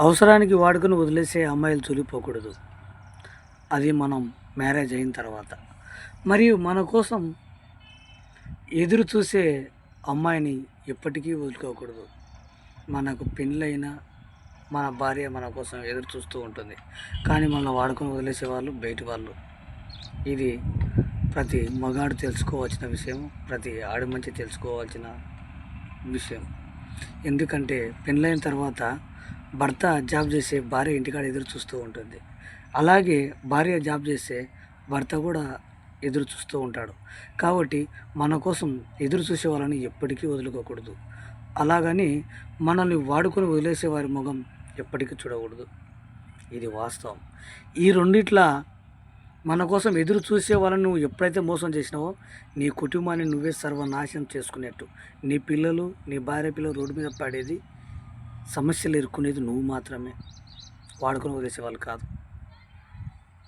అవసరానికి వాడుకొని వదిలేసే అమ్మాయిలు చులిపోకూడదు అది మనం మ్యారేజ్ అయిన తర్వాత. మరియు మన కోసం ఎదురు చూసే అమ్మాయిని ఎప్పటికీ వదులుకోకూడదు. మనకు పెళ్ళైనా మన భార్య మన కోసం ఎదురు చూస్తూ ఉంటుంది. కానీ మనల్ని వాడుకొని వదిలేసే వాళ్ళు బయటి వాళ్ళు. ఇది ప్రతి మగాడు తెలుసుకోవాల్సిన విషయం ప్రతి ఆడి మంచి తెలుసుకోవాల్సిన విషయం. ఎందుకంటే పెళ్ళైన తర్వాత భర్త జాబ్ చేసే భార్య ఇంటికాడ ఎదురు చూస్తూ ఉంటుంది. అలాగే భార్య జాబ్ చేసే భర్త కూడా ఎదురు చూస్తూ ఉంటాడు. కాబట్టి మన కోసం ఎదురు చూసే వాళ్ళని ఎప్పటికీ వదులుకోకూడదు. అలాగని మనల్ని వాడుకొని వదిలేసే వారి ముఖం ఎప్పటికీ చూడకూడదు. ఇది వాస్తవం. ఈ రెండిట్లా మన కోసం ఎదురు చూసే వాళ్ళని నువ్వు ఎప్పుడైతే మోసం చేసినావో నీ కుటుంబాన్ని నువ్వే సర్వనాశనం చేసుకునేట్టు. నీ పిల్లలు నీ భార్య పిల్లలు రోడ్డు మీద పడేది సమస్యలు ఎదుర్కొనేది నువ్వు మాత్రమే. వాడుకొని వదిలేసే వాళ్ళు కాదు.